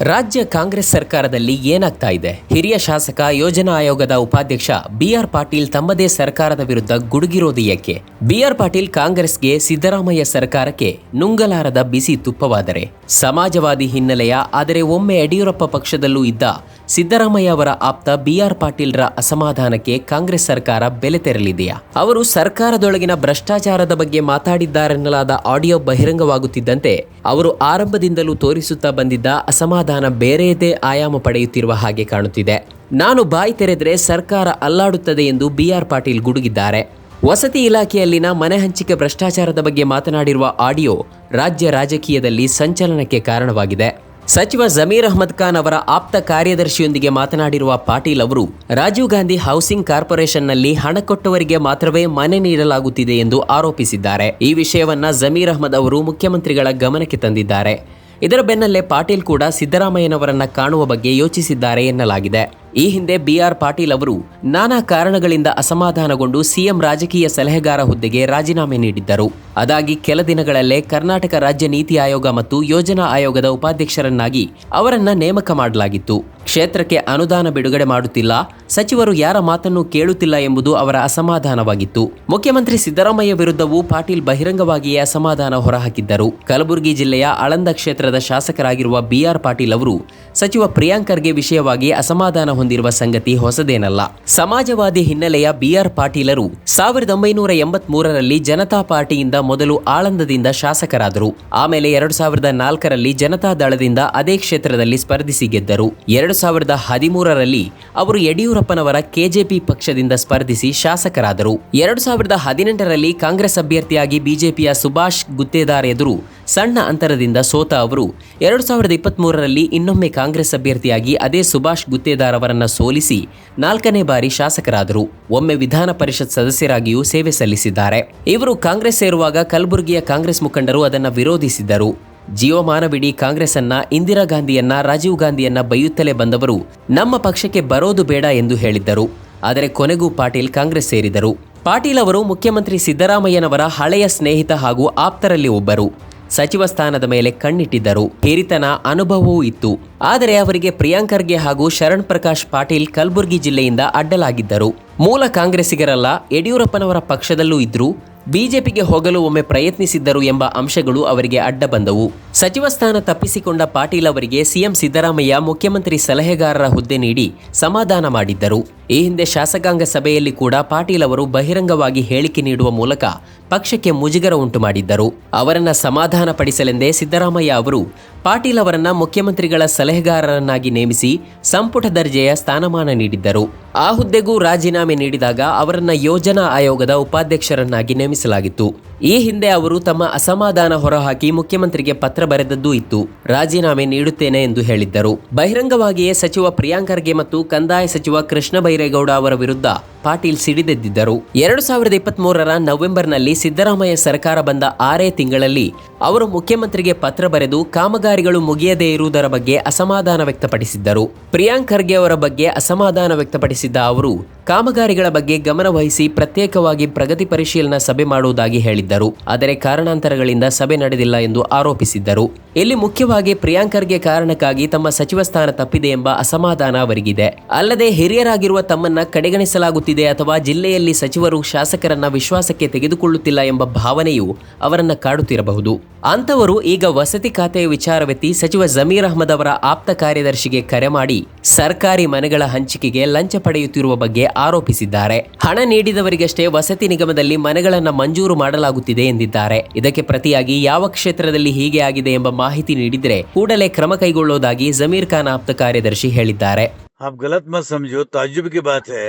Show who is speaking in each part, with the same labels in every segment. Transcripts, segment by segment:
Speaker 1: ರಾಜ್ಯ ಕಾಂಗ್ರೆಸ್ ಸರ್ಕಾರದಲ್ಲಿ ಏನಾಗ್ತಾ ಇದೆ? ಹಿರಿಯ ಶಾಸಕ, ಯೋಜನಾ ಆಯೋಗದ ಉಪಾಧ್ಯಕ್ಷ ಬಿಆರ್ ಪಾಟೀಲ್ ತಮ್ಮದೇ ಸರ್ಕಾರದ ವಿರುದ್ಧ ಗುಡುಗಿರೋದು ಏಕೆ? ಬಿಆರ್ ಪಾಟೀಲ್ ಕಾಂಗ್ರೆಸ್ಗೆ ಸಿದ್ದರಾಮಯ್ಯ ಸರ್ಕಾರಕ್ಕೆ ನುಂಗಲಾರದ ಬಿಸಿ ತುಪ್ಪವಾದರೆ? ಸಮಾಜವಾದಿ ಹಿನ್ನೆಲೆಯ, ಆದರೆ ಒಮ್ಮೆ ಯಡಿಯೂರಪ್ಪ ಪಕ್ಷದಲ್ಲೂ ಇದ್ದ ಸಿದ್ದರಾಮಯ್ಯ ಅವರ ಆಪ್ತ ಬಿಆರ್ ಪಾಟೀಲ್ರ ಅಸಮಾಧಾನಕ್ಕೆ ಕಾಂಗ್ರೆಸ್ ಸರ್ಕಾರ ಬೆಲೆ ತೆರಲಿದೆಯಾ? ಅವರು ಸರ್ಕಾರದೊಳಗಿನ ಭ್ರಷ್ಟಾಚಾರದ ಬಗ್ಗೆ ಮಾತಾಡಿದ್ದಾರೆನ್ನಲಾದ ಆಡಿಯೋ ಬಹಿರಂಗವಾಗುತ್ತಿದ್ದಂತೆ ಅವರು ಆರಂಭದಿಂದಲೂ ತೋರಿಸುತ್ತಾ ಬಂದಿದ್ದ ಅಸಮಾಧಾನ ಬೇರೆಯದೇ ಆಯಾಮ ಪಡೆಯುತ್ತಿರುವ ಹಾಗೆ ಕಾಣುತ್ತಿದೆ. ನಾನು ಬಾಯಿ ತೆರೆದರೆ ಸರ್ಕಾರ ಅಲ್ಲಾಡುತ್ತದೆ ಎಂದು ಬಿಆರ್ ಪಾಟೀಲ್ ಗುಡುಗಿದ್ದಾರೆ. ವಸತಿ ಇಲಾಖೆಯಲ್ಲಿನ ಮನೆ ಹಂಚಿಕೆ ಭ್ರಷ್ಟಾಚಾರದ ಬಗ್ಗೆ ಮಾತನಾಡಿರುವ ಆಡಿಯೋ ರಾಜ್ಯ ರಾಜಕೀಯದಲ್ಲಿ ಸಂಚಲನಕ್ಕೆ ಕಾರಣವಾಗಿದೆ. ಸಚಿವ ಜಮೀರ್ ಅಹಮದ್ ಖಾನ್ ಅವರ ಆಪ್ತ ಕಾರ್ಯದರ್ಶಿಯೊಂದಿಗೆ ಮಾತನಾಡಿರುವ ಪಾಟೀಲ್ ಅವರು, ರಾಜೀವ್ ಗಾಂಧಿ ಹೌಸಿಂಗ್ ಕಾರ್ಪೊರೇಷನ್ನಲ್ಲಿ ಹಣ ಕೊಟ್ಟವರಿಗೆ ಮಾತ್ರವೇ ಮನೆ ನೀಡಲಾಗುತ್ತಿದೆ ಎಂದು ಆರೋಪಿಸಿದ್ದಾರೆ. ಈ ವಿಷಯವನ್ನ ಜಮೀರ್ ಅಹಮದ್ ಅವರು ಮುಖ್ಯಮಂತ್ರಿಗಳ ಗಮನಕ್ಕೆ ತಂದಿದ್ದಾರೆ. ಇದರ ಬೆನ್ನಲ್ಲೇ ಪಾಟೀಲ್ ಕೂಡ ಸಿದ್ದರಾಮಯ್ಯನವರನ್ನ ಕಾಣುವ ಬಗ್ಗೆ ಯೋಚಿಸಿದ್ದಾರೆ ಎನ್ನಲಾಗಿದೆ. ಈ ಹಿಂದೆ ಬಿಆರ್ ಪಾಟೀಲ್ ಅವರು, ನಾನಾ ಕಾರಣಗಳಿಂದ ಅಸಮಾಧಾನಗೊಂಡು ಸಿಎಂ ರಾಜಕೀಯ ಸಲಹೆಗಾರ ಹುದ್ದೆಗೆ ರಾಜೀನಾಮೆ ನೀಡಿದ್ದರು. ಅದಾಗಿ ಕೆಲ ದಿನಗಳಲ್ಲೇ ಕರ್ನಾಟಕ ರಾಜ್ಯ ನೀತಿ ಆಯೋಗ ಮತ್ತು ಯೋಜನಾ ಆಯೋಗದ ಉಪಾಧ್ಯಕ್ಷರನ್ನಾಗಿ ಅವರನ್ನ ನೇಮಕ ಮಾಡಲಾಗಿತ್ತು. ಕ್ಷೇತ್ರಕ್ಕೆ ಅನುದಾನ ಬಿಡುಗಡೆ ಮಾಡುತ್ತಿಲ್ಲ, ಸಚಿವರು ಯಾರ ಮಾತನ್ನು ಕೇಳುತ್ತಿಲ್ಲ ಎಂಬುದು ಅವರ ಅಸಮಾಧಾನವಾಗಿತ್ತು. ಮುಖ್ಯಮಂತ್ರಿ ಸಿದ್ದರಾಮಯ್ಯ ವಿರುದ್ಧವೂ ಪಾಟೀಲ್ ಬಹಿರಂಗವಾಗಿಯೇ ಅಸಮಾಧಾನ ಹೊರಹಾಕಿದ್ದರು. ಕಲಬುರಗಿ ಜಿಲ್ಲೆಯ ಆಳಂದ ಕ್ಷೇತ್ರದ ಶಾಸಕರಾಗಿರುವ ಬಿಆರ್ ಪಾಟೀಲ್ ಅವರು, ಸಚಿವ ಪ್ರಿಯಾಂಕರ್ಗೆ ವಿಷಯವಾಗಿ ಅಸಮಾಧಾನ ಹೊಂದಿರುವ ಸಂಗತಿ ಹೊಸದೇನಲ್ಲ. ಸಮಾಜವಾದಿ ಹಿನ್ನೆಲೆಯ ಬಿಆರ್ ಪಾಟೀಲರು ಸಾವಿರದ ಒಂಬೈನೂರ ಎಂಬತ್ಮೂರರಲ್ಲಿ ಜನತಾ ಪಾರ್ಟಿಯಿಂದ ಮೊದಲು ಆಳಂದದಿಂದ ಶಾಸಕರಾದರು. ಆಮೇಲೆ ಎರಡು ಸಾವಿರದ ನಾಲ್ಕರಲ್ಲಿ ಜನತಾ ದಳದಿಂದ ಅದೇ ಕ್ಷೇತ್ರದಲ್ಲಿ ಸ್ಪರ್ಧಿಸಿ ಗೆದ್ದರು. ಎರಡು ಸಾವಿರದ ಹದಿಮೂರರಲ್ಲಿ ಅವರು ಯಡಿಯೂರಪ್ಪನವರ ಕೆಜೆಪಿ ಪಕ್ಷದಿಂದ ಸ್ಪರ್ಧಿಸಿ ಶಾಸಕರಾದರು. ಎರಡು ಸಾವಿರದ ಹದಿನೆಂಟರಲ್ಲಿ ಕಾಂಗ್ರೆಸ್ ಅಭ್ಯರ್ಥಿಯಾಗಿ ಬಿಜೆಪಿಯ ಸುಭಾಷ್ ಗುತ್ತೇದಾರ್ ಎದುರು ಸಣ್ಣ ಅಂತರದಿಂದ ಸೋತ ಅವರು ಎರಡು ಸಾವಿರದ ಇಪ್ಪತ್ಮೂರರಲ್ಲಿ ಇನ್ನೊಮ್ಮೆ ಕಾಂಗ್ರೆಸ್ ಅಭ್ಯರ್ಥಿಯಾಗಿ ಅದೇ ಸುಭಾಷ್ ಗುತ್ತೇದಾರ್ ಅವರನ್ನು ಸೋಲಿಸಿ ನಾಲ್ಕನೇ ಬಾರಿ ಶಾಸಕರಾದರು. ಒಮ್ಮೆ ವಿಧಾನ ಪರಿಷತ್ ಸದಸ್ಯರಾಗಿಯೂ ಸೇವೆ ಸಲ್ಲಿಸಿದ್ದಾರೆ. ಇವರು ಕಾಂಗ್ರೆಸ್ ಸೇರುವಾಗ ಕಲಬುರಗಿಯ ಕಾಂಗ್ರೆಸ್ ಮುಖಂಡರು ಅದನ್ನು ವಿರೋಧಿಸಿದ್ದರು. ಜೀವಮಾನವಿಡೀ ಕಾಂಗ್ರೆಸ್ ಅನ್ನ ಇಂದಿರಾ ಗಾಂಧಿಯನ್ನ ರಾಜೀವ್ ಗಾಂಧಿಯನ್ನ ಬೈಯುತ್ತಲೇ ಬಂದವರು ನಮ್ಮ ಪಕ್ಷಕ್ಕೆ ಬರೋದು ಬೇಡ ಎಂದು ಹೇಳಿದ್ದರು. ಆದರೆ ಕೊನೆಗೂ ಪಾಟೀಲ್ ಕಾಂಗ್ರೆಸ್ ಸೇರಿದರು. ಪಾಟೀಲ್ ಅವರು ಮುಖ್ಯಮಂತ್ರಿ ಸಿದ್ದರಾಮಯ್ಯನವರ ಹಳೆಯ ಸ್ನೇಹಿತ ಹಾಗೂ ಆಪ್ತರಲ್ಲಿ ಒಬ್ಬರು. ಸಚಿವ ಸ್ಥಾನದ ಮೇಲೆ ಕಣ್ಣಿಟ್ಟಿದ್ದರು. ಹಿರಿತನ ಅನುಭವವೂ ಇತ್ತು. ಆದರೆ ಅವರಿಗೆ ಪ್ರಿಯಾಂಕರ್ಗೆ ಹಾಗೂ ಶರಣ್ ಪ್ರಕಾಶ್ ಪಾಟೀಲ್ ಕಲಬುರಗಿ ಜಿಲ್ಲೆಯಿಂದ ಅಡ್ಡಲಾಗಿದ್ದರು. ಮೂಲ ಕಾಂಗ್ರೆಸ್ಸಿಗರಲ್ಲ, ಯಡಿಯೂರಪ್ಪನವರ ಪಕ್ಷದಲ್ಲೂ ಇದ್ರು ಬಿಜೆಪಿಗೆ ಹೋಗಲು ಒಮ್ಮೆ ಪ್ರಯತ್ನಿಸಿದ್ದರು ಎಂಬ ಅಂಶಗಳು ಅವರಿಗೆ ಅಡ್ಡ ಬಂದವು. ಸಚಿವ ಸ್ಥಾನ ತಪ್ಪಿಸಿಕೊಂಡ ಪಾಟೀಲ್ ಅವರಿಗೆ ಸಿಎಂ ಸಿದ್ದರಾಮಯ್ಯ ಮುಖ್ಯಮಂತ್ರಿ ಸಲಹೆಗಾರರ ಹುದ್ದೆ ನೀಡಿ ಸಮಾಧಾನ ಮಾಡಿದ್ದರು. ಈ ಹಿಂದೆ ಶಾಸಕಾಂಗ ಸಭೆಯಲ್ಲಿ ಕೂಡ ಪಾಟೀಲ್ ಅವರು ಬಹಿರಂಗವಾಗಿ ಹೇಳಿಕೆ ನೀಡುವ ಮೂಲಕ ಪಕ್ಷಕ್ಕೆ ಮುಜುಗರ ಉಂಟು ಮಾಡಿದ್ದರು. ಅವರನ್ನ ಸಮಾಧಾನ ಪಡಿಸಲೆಂದೇ ಸಿದ್ದರಾಮಯ್ಯ ಅವರು ಪಾಟೀಲ್ ಅವರನ್ನ ಮುಖ್ಯಮಂತ್ರಿಗಳ ಸಲಹೆಗಾರರನ್ನಾಗಿ ನೇಮಿಸಿ ಸಂಪುಟ ದರ್ಜೆಯ ಸ್ಥಾನಮಾನ ನೀಡಿದ್ದರು. ಆ ಹುದ್ದೆಗೂ ರಾಜೀನಾಮೆ ನೀಡಿದಾಗ ಅವರನ್ನ ಯೋಜನಾ ಆಯೋಗದ ಉಪಾಧ್ಯಕ್ಷರನ್ನಾಗಿ ನೇಮಿಸಲಾಗಿತ್ತು. ಈ ಹಿಂದೆ ಅವರು ತಮ್ಮ ಅಸಮಾಧಾನ ಹೊರಹಾಕಿ ಮುಖ್ಯಮಂತ್ರಿಗೆ ಪತ್ರ ಬರೆದದ್ದು ಇತ್ತು. ರಾಜೀನಾಮೆ ನೀಡುತ್ತೇನೆ ಎಂದು ಹೇಳಿದ್ದರು. ಬಹಿರಂಗವಾಗಿಯೇ ಸಚಿವ ಪ್ರಿಯಾಂಕ್ ಖರ್ಗೆ ಮತ್ತು ಕಂದಾಯ ಸಚಿವ ಕೃಷ್ಣ ಬೈರೇಗೌಡ ಅವರ ವಿರುದ್ಧ ಪಾಟೀಲ್ ಸಿಡಿದೆದ್ದಿದ್ದರು. ಎರಡು ಸಾವಿರದ ಇಪ್ಪತ್ತ್ ಮೂರರ ನವೆಂಬರ್ನಲ್ಲಿ ಸಿದ್ದರಾಮಯ್ಯ ಸರ್ಕಾರ ಬಂದ ಆರೇ ತಿಂಗಳಲ್ಲಿ ಅವರು ಮುಖ್ಯಮಂತ್ರಿಗೆ ಪತ್ರ ಬರೆದು ಕಾಮಗಾರಿಗಳು ಮುಗಿಯದೇ ಇರುವುದರ ಬಗ್ಗೆ ಅಸಮಾಧಾನ ವ್ಯಕ್ತಪಡಿಸಿದ್ದರು. ಪ್ರಿಯಾಂಕ್ ಖರ್ಗೆ ಅವರ ಬಗ್ಗೆ ಅಸಮಾಧಾನ ವ್ಯಕ್ತಪಡಿಸಿದ್ದ ಅವರು ಕಾಮಗಾರಿಗಳ ಬಗ್ಗೆ ಗಮನವಹಿಸಿ ಪ್ರತ್ಯೇಕವಾಗಿ ಪ್ರಗತಿ ಪರಿಶೀಲನಾ ಸಭೆ ಮಾಡುವುದಾಗಿ ಹೇಳಿದ್ದರು. ಆದರೆ ಕಾರಣಾಂತರಗಳಿಂದ ಸಭೆ ನಡೆದಿಲ್ಲ ಎಂದು ಆರೋಪಿಸಿದ್ದರು. ಇಲ್ಲಿ ಮುಖ್ಯವಾಗಿ ಪ್ರಿಯಾಂಕರ್ಗೆ ಕಾರಣಕ್ಕಾಗಿ ತಮ್ಮ ಸಚಿವ ಸ್ಥಾನ ತಪ್ಪಿದೆ ಎಂಬ ಅಸಮಾಧಾನ ಅವರಿಗಿದೆ. ಅಲ್ಲದೆ ಹಿರಿಯರಾಗಿರುವ ತಮ್ಮನ್ನ ಕಡೆಗಣಿಸಲಾಗುತ್ತಿದೆ ಅಥವಾ ಜಿಲ್ಲೆಯಲ್ಲಿ ಸಚಿವರು ಶಾಸಕರನ್ನ ವಿಶ್ವಾಸಕ್ಕೆ ತೆಗೆದುಕೊಳ್ಳುತ್ತಿಲ್ಲ ಎಂಬ ಭಾವನೆಯು ಅವರನ್ನ ಕಾಡುತ್ತಿರಬಹುದು. ಅಂತವರು ಈಗ ವಸತಿ ಖಾತೆಯ ವಿಚಾರವೆತ್ತಿ ಸಚಿವ ಜಮೀರ್ ಅಹಮದ್ ಅವರ ಆಪ್ತ ಕಾರ್ಯದರ್ಶಿಗೆ ಕರೆ ಮಾಡಿ ಸರ್ಕಾರಿ ಮನೆಗಳ ಹಂಚಿಕೆಗೆ ಲಂಚ ಪಡೆಯುತ್ತಿರುವ ಬಗ್ಗೆ ಆರೋಪಿಸಿದ್ದಾರೆ ಹಣ ನೀಡಿದವರಿಗಷ್ಟೇ ವಸತಿ ನಿಗಮದಲ್ಲಿ ಮನೆಗಳನ್ನ ಮಂಜೂರು ಮಾಡಲಾಗುತ್ತಿದೆ ಎಂದಿದ್ದಾರೆ ಇದಕ್ಕೆ ಪ್ರತಿಯಾಗಿ ಯಾವ ಕ್ಷೇತ್ರದಲ್ಲಿ ಹೀಗೆ ಆಗಿದೆ ಎಂಬ ಮಾಹಿತಿ ನೀಡಿದ್ರೆ ಕೂಡಲೇ ಕ್ರಮ ಕೈಗೊಳ್ಳುವುದಾಗಿ ಜಮೀರ್ ಖಾನ್ ಆಪ್ತ ಕಾರ್ಯದರ್ಶಿ ಹೇಳಿದ್ದಾರೆ
Speaker 2: आप गलत मत समझो ताजुब की बात है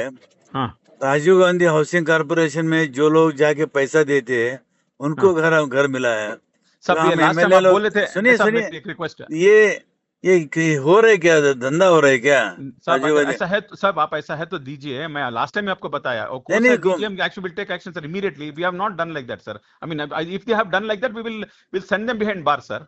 Speaker 3: हाँ
Speaker 2: राजीव गांधी हाउसिंग कारपोरेशन में जो लोग जाके पैसा देते हैं उनको घर घर मिला है
Speaker 3: सब
Speaker 2: तो
Speaker 3: ये
Speaker 2: हम
Speaker 3: लास्ट टाइम
Speaker 2: MLA
Speaker 3: आप
Speaker 2: लोग-
Speaker 3: बोले थे
Speaker 2: सुनिए
Speaker 3: ऐसा
Speaker 2: सुनिए
Speaker 3: एक रिक्वेस्ट है
Speaker 2: ये ये हो रहा है क्या धंधा हो रहा है क्या गांधी
Speaker 3: ऐसा है तो सब आप ऐसा है तो दीजिए मैं लास्ट टाइम आपको बताया। और
Speaker 2: नहीं, नहीं,
Speaker 3: DGM action will take action sir immediately. We have not done like that sir. I mean if they have done like that we will will send them behind bar sir.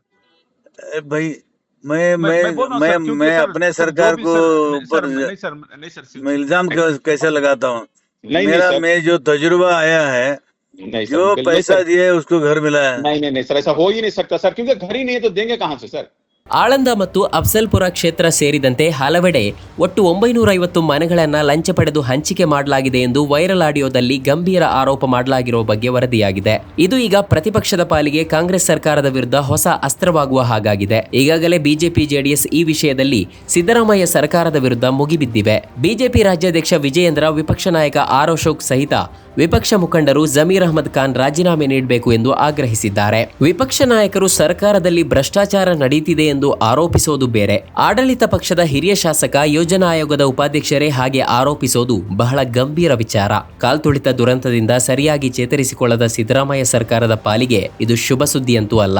Speaker 2: भाई मैं
Speaker 3: मैं
Speaker 2: मैं
Speaker 3: मैं हूँ
Speaker 2: मैं
Speaker 3: सर
Speaker 2: मैं
Speaker 3: sir
Speaker 2: अपने सरकार को ऊपर
Speaker 3: सर सर सर
Speaker 2: मैं इल्ज़ाम कैसे लगाता हूँ? मेरा मैं जो तजुर्बा आया है
Speaker 4: नहीं
Speaker 2: जो पैसा
Speaker 4: सर
Speaker 2: दिए उसको घर मिला है।
Speaker 4: नहीं नहीं नहीं सर ऐसा हो ही नहीं सकता सर क्योंकि घर ही नहीं है तो देंगे कहाँ से सर
Speaker 1: ಆಳಂದ ಮತ್ತು ಅಫ್ಸಲ್ಪುರ ಕ್ಷೇತ್ರ ಸೇರಿದಂತೆ ಹಲವೆಡೆ ಒಟ್ಟು ಒಂಬೈನೂರ ಐವತ್ತು ಮನೆಗಳನ್ನು ಲಂಚ ಪಡೆದು ಹಂಚಿಕೆ ಮಾಡಲಾಗಿದೆ ಎಂದು ವೈರಲ್ ಆಡಿಯೋದಲ್ಲಿ ಗಂಭೀರ ಆರೋಪ ಮಾಡಲಾಗಿರುವ ಬಗ್ಗೆ ವರದಿಯಾಗಿದೆ. ಇದು ಈಗ ಪ್ರತಿಪಕ್ಷದ ಪಾಲಿಗೆ ಕಾಂಗ್ರೆಸ್ ಸರ್ಕಾರದ ವಿರುದ್ಧ ಹೊಸ ಅಸ್ತ್ರವಾಗುವ ಹಾಗಾಗಿದೆ. ಈಗಾಗಲೇ ಬಿಜೆಪಿ, ಜೆಡಿಎಸ್ ಈ ವಿಷಯದಲ್ಲಿ ಸಿದ್ದರಾಮಯ್ಯ ಸರ್ಕಾರದ ವಿರುದ್ಧ ಮುಗಿಬಿದ್ದಿವೆ. ಬಿಜೆಪಿ ರಾಜ್ಯಾಧ್ಯಕ್ಷ ವಿಜಯೇಂದ್ರ, ವಿಪಕ್ಷ ನಾಯಕ ಆರ್ ಅಶೋಕ್ ಸಹಿತ ವಿಪಕ್ಷ ಮುಖಂಡರು ಜಮೀರ್ ಅಹಮದ್ ಖಾನ್ ರಾಜೀನಾಮೆ ನೀಡಬೇಕು ಎಂದು ಆಗ್ರಹಿಸಿದ್ದಾರೆ. ವಿಪಕ್ಷ ನಾಯಕರು ಸರ್ಕಾರದಲ್ಲಿ ಭ್ರಷ್ಟಾಚಾರ ನಡೀತಿದೆ ಎಂದು ಆರೋಪಿಸೋದು ಬೇರೆ. ಆಡಳಿತ ಪಕ್ಷದ ಹಿರಿಯ ಶಾಸಕ, ಯೋಜನಾ ಆಯೋಗದ ಉಪಾಧ್ಯಕ್ಷರೇ ಹಾಗೆ ಆರೋಪಿಸೋದು ಬಹಳ ಗಂಭೀರ ವಿಚಾರ. ಕಾಲ್ತುಳಿತ ದುರಂತದಿಂದ ಸರಿಯಾಗಿ ಚೇತರಿಸಿಕೊಳ್ಳದ ಸಿದ್ದರಾಮಯ್ಯ ಸರ್ಕಾರದ ಪಾಲಿಗೆ ಇದು ಶುಭ ಸುದ್ದಿಯಂತೂ ಅಲ್ಲ.